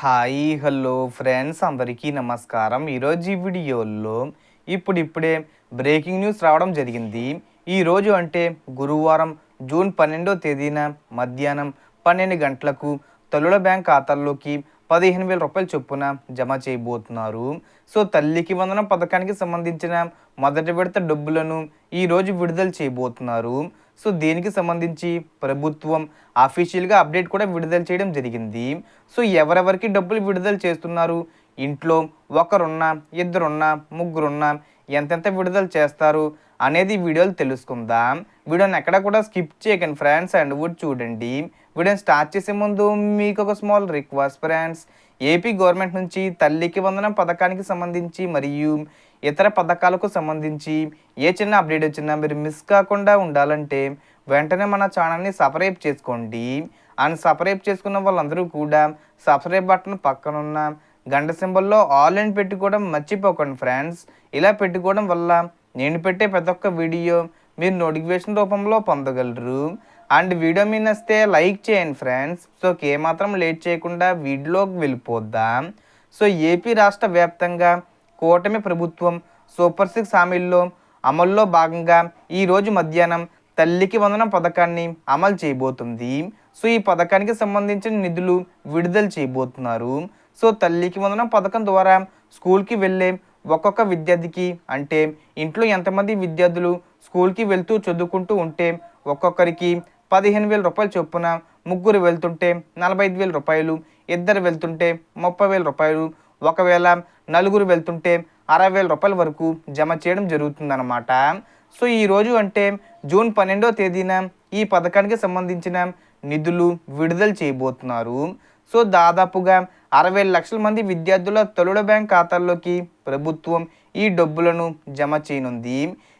Hi hello friends అందరికీ నమస్కారం. ఈరోజు ఈ వీడియోలో ఇప్పుడిప్పుడే బ్రేకింగ్ న్యూస్ రావడం జరిగింది. ఈరోజు అంటే గురువారం జూన్ పన్నెండో తేదీన మధ్యాహ్నం పన్నెండు గంటలకు తల్లుల బ్యాంక్ ఖాతాల్లోకి పదిహేను వేల రూపాయల చొప్పున జమ చేయబోతున్నారు. సో తల్లికి వందనం పథకానికి సంబంధించిన మొదటి విడత డబ్బులను ఈరోజు విడుదల చేయబోతున్నారు. సో దీనికి సంబంధించి ప్రభుత్వం అఫీషియల్గా అప్డేట్ కూడా విడుదల చేయడం జరిగింది. సో ఎవరెవరికి డబ్బులు విడుదల చేస్తున్నారు? ఇంట్లో ఒకరున్నా ఇద్దరున్నా ముగ్గురున్నా ఎంతెంత విడుదల చేస్తారు అనేది వీడియోలు తెలుసుకుందాం. వీడియోని ఎక్కడ కూడా స్కిప్ చేయకండి ఫ్రెండ్స్ అండ్ వుడ్ చూడండి. వీడియోని స్టార్ట్ చేసే ముందు మీకు ఒక small request friends AP government నుంచి తల్లికి వందనం పథకానికి సంబంధించి మరియు ఇతర పథకాలకు సంబంధించి ఏ చిన్న అప్డేట్ వచ్చినా మీరు మిస్ కాకుండా ఉండాలంటే వెంటనే మన ఛానల్ని సబ్స్క్రైబ్ చేసుకోండి. అండ్ సబ్స్క్రైబ్ చేసుకున్న వాళ్ళందరూ కూడా సబ్స్క్రైబ్ బటన్ పక్కనున్న గంట సింబల్లో ఆల్ అని పెట్టుకోవడం మర్చిపోకండి ఫ్రెండ్స్. ఇలా పెట్టుకోవడం వల్ల నేను పెట్టే ప్రతి ఒక్క వీడియో మీరు నోటిఫికేషన్ రూపంలో పొందగలరు. అండ్ వీడియో మీద వస్తే లైక్ చేయండి ఫ్రెండ్స్. సో ఏమాత్రం లేట్ చేయకుండా వీడియోలోకి వెళ్ళిపోద్దాం. సో ఏపీ రాష్ట్ర వ్యాప్తంగా కూటమి ప్రభుత్వం సూపర్ సిక్స్ హామీల్లో అమల్లో భాగంగా ఈరోజు మధ్యాహ్నం తల్లికి వందనం పథకాన్ని అమలు చేయబోతుంది. సో ఈ పథకానికి సంబంధించిన నిధులు విడుదల చేయబోతున్నారు. సో తల్లికి వందనం పథకం ద్వారా స్కూల్కి వెళ్ళే ఒక్కొక్క విద్యార్థికి అంటే ఇంట్లో ఎంతమంది విద్యార్థులు స్కూల్కి వెళ్తూ చదువుకుంటూ ఉంటే ఒక్కొక్కరికి పదిహేను వేల రూపాయలు చొప్పున ముగ్గురు వెళ్తుంటే నలభై ఐదు వేల రూపాయలు ఇద్దరు వెళ్తుంటే ముప్పై వేల రూపాయలు ఒకవేళ నలుగురు వెళ్తుంటే అరవై వేల రూపాయల వరకు జమ చేయడం జరుగుతుందన్నమాట. సో ఈరోజు అంటే జూన్ పన్నెండో తేదీన ఈ పథకానికి సంబంధించిన నిధులు విడుదల చేయబోతున్నారు. సో దాదాపుగా అరవై లక్షల మంది విద్యార్థుల తొలుడ బ్యాంక్ ఖాతాల్లోకి ప్రభుత్వం ఈ డబ్బులను జమ చేయనుంది.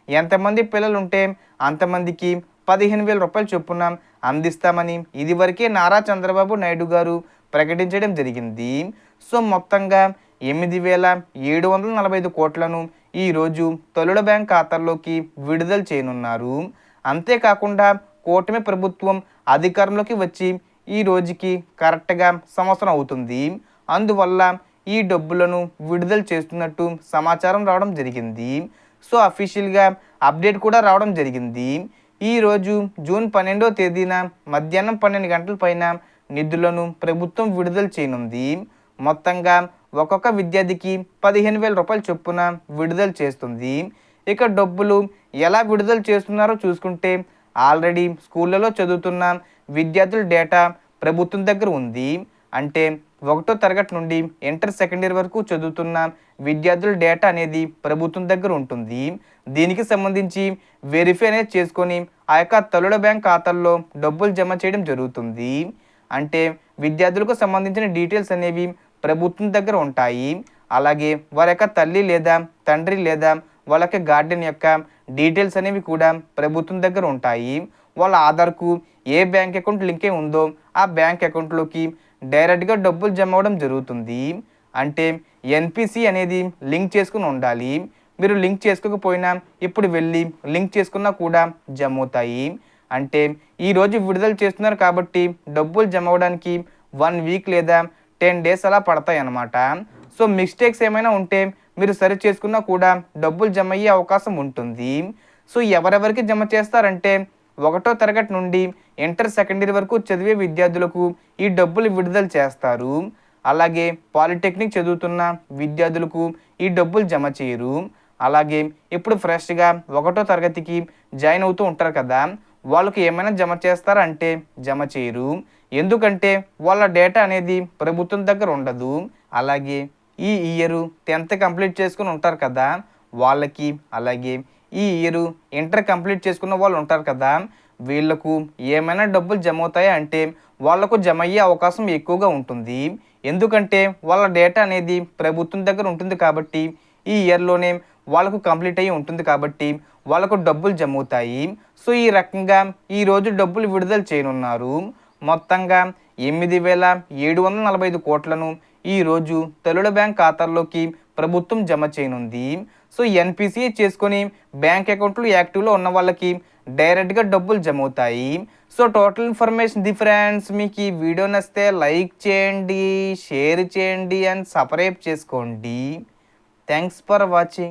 ఎంతమంది పిల్లలు ఉంటే అంతమందికి పదిహేను వేల రూపాయలు చొప్పున అందిస్తామని ఇదివరకే నారా చంద్రబాబు నాయుడు గారు ప్రకటించడం జరిగింది. సో మొత్తంగా ఎనిమిది వేల ఏడు వందల నలభై ఐదు కోట్లను ఈరోజు తొలుడ బ్యాంక్ ఖాతాల్లోకి విడుదల చేయనున్నారు. అంతేకాకుండా కూటమి ప్రభుత్వం అధికారంలోకి వచ్చి ఈ రోజుకి కరెక్ట్గా సంవత్సరం అవుతుంది. అందువల్ల ఈ డబ్బులను విడుదల చేస్తున్నట్టు సమాచారం రావడం జరిగింది. సో అఫీషియల్గా అప్డేట్ కూడా రావడం జరిగింది. ఈరోజు జూన్ పన్నెండో తేదీన మధ్యాహ్నం పన్నెండు గంటల పైన నిధులను ప్రభుత్వం విడుదల చేయనుంది. మొత్తంగా ఒక్కొక్క విద్యార్థికి పదిహేను వేల రూపాయల చొప్పున విడుదల చేస్తుంది. ఇక డబ్బులు ఎలా విడుదల చేస్తున్నారో చూసుకుంటే ఆల్రెడీ స్కూళ్ళలో చదువుతున్న విద్యార్థుల డేటా ప్రభుత్వం దగ్గర ఉంది. అంటే ఒకటో తరగతి నుండి ఇంటర్ సెకండ్ ఇయర్ వరకు చదువుతున్న విద్యార్థుల డేటా అనేది ప్రభుత్వం దగ్గర ఉంటుంది. దీనికి సంబంధించి వెరిఫై అనేది చేసుకొని ఆ యొక్క తల్లుల బ్యాంక్ ఖాతాల్లో డబ్బులు జమ చేయడం జరుగుతుంది. అంటే విద్యార్థులకు సంబంధించిన డీటెయిల్స్ అనేవి ప్రభుత్వం దగ్గర ఉంటాయి. అలాగే వారి యొక్క తల్లి లేదా తండ్రి లేదా వాళ్ళ యొక్క గార్డెన్ యొక్క డీటెయిల్స్ అనేవి కూడా ప్రభుత్వం దగ్గర ఉంటాయి. వాళ్ళ ఆధార్కు ఏ బ్యాంక్ అకౌంట్ లింక్ ఉందో ఆ బ్యాంక్ అకౌంట్లోకి డైరెక్ట్గా డబ్బులు జమ అవ్వడం జరుగుతుంది. అంటే ఎన్పిసి అనేది లింక్ చేసుకుని ఉండాలి. మీరు లింక్ చేసుకోకపోయినా ఇప్పుడు వెళ్ళి లింక్ చేసుకున్నా కూడా జమ అవుతాయి. అంటే ఈరోజు విడుదల చేస్తున్నారు కాబట్టి డబ్బులు జమ అవ్వడానికి వన్ వీక్ లేదా టెన్ డేస్ అలా పడతాయి అన్నమాట. సో మిస్టేక్స్ ఏమైనా ఉంటే మీరు సరి చేసుకున్నా కూడా డబ్బులు జమ అయ్యే అవకాశం ఉంటుంది. సో ఎవరెవరికి జమ చేస్తారంటే ఒకటో తరగతి నుండి ఇంటర్ సెకండ్ ఇయర్ వరకు చదివే విద్యార్థులకు ఈ డబ్బులు విడుదల చేస్తారు. అలాగే పాలిటెక్నిక్ చదువుతున్న విద్యార్థులకు ఈ డబ్బులు జమ చేయరు. అలాగే ఇప్పుడు ఫ్రెష్గా ఒకటో తరగతికి జాయిన్ అవుతూ ఉంటారు కదా వాళ్ళకి ఏమైనా జమ చేస్తారంటే జమ చేయరు. ఎందుకంటే వాళ్ళ డేటా అనేది ప్రభుత్వం దగ్గర ఉండదు. అలాగే ఈ ఇయర్ టెన్త్ కంప్లీట్ చేసుకుని ఉంటారు కదా వాళ్ళకి అలాగే ఈ ఇయర్ ఇంటర్ కంప్లీట్ చేసుకున్న వాళ్ళు ఉంటారు కదా వీళ్ళకు ఏమైనా డబ్బులు జమ అవుతాయా అంటే వాళ్ళకు జమ అయ్యే అవకాశం ఎక్కువగా ఉంటుంది. ఎందుకంటే వాళ్ళ డేటా అనేది ప్రభుత్వం దగ్గర ఉంటుంది కాబట్టి ఈ ఇయర్లోనే వాళ్ళకు కంప్లీట్ అయ్యి ఉంటుంది కాబట్టి వాళ్ళకు డబ్బులు జమ అవుతాయి సో ఈ రకంగా ఈరోజు డబ్బులు విడుదల చేయనున్నారు. మొత్తంగా ఎనిమిది వేల ఏడు వందల నలభై ఐదు కోట్లను ఈరోజు తొలుల బ్యాంక్ ఖాతాల్లోకి ప్రభుత్వం జమ చేయనుంది. సో ఎన్పిసిఐ చేసుకొని బ్యాంక్ అకౌంట్లు యాక్టివ్లో ఉన్న వాళ్ళకి డైరెక్ట్గా డబ్బులు జమ అవుతాయి so total information the friends మీకు ఈ వీడియో నచ్చితే లైక్ చేయండి షేర్ చేయండి అండ్ సబ్స్క్రైబ్ చేసుకోండి. Thanks for watching.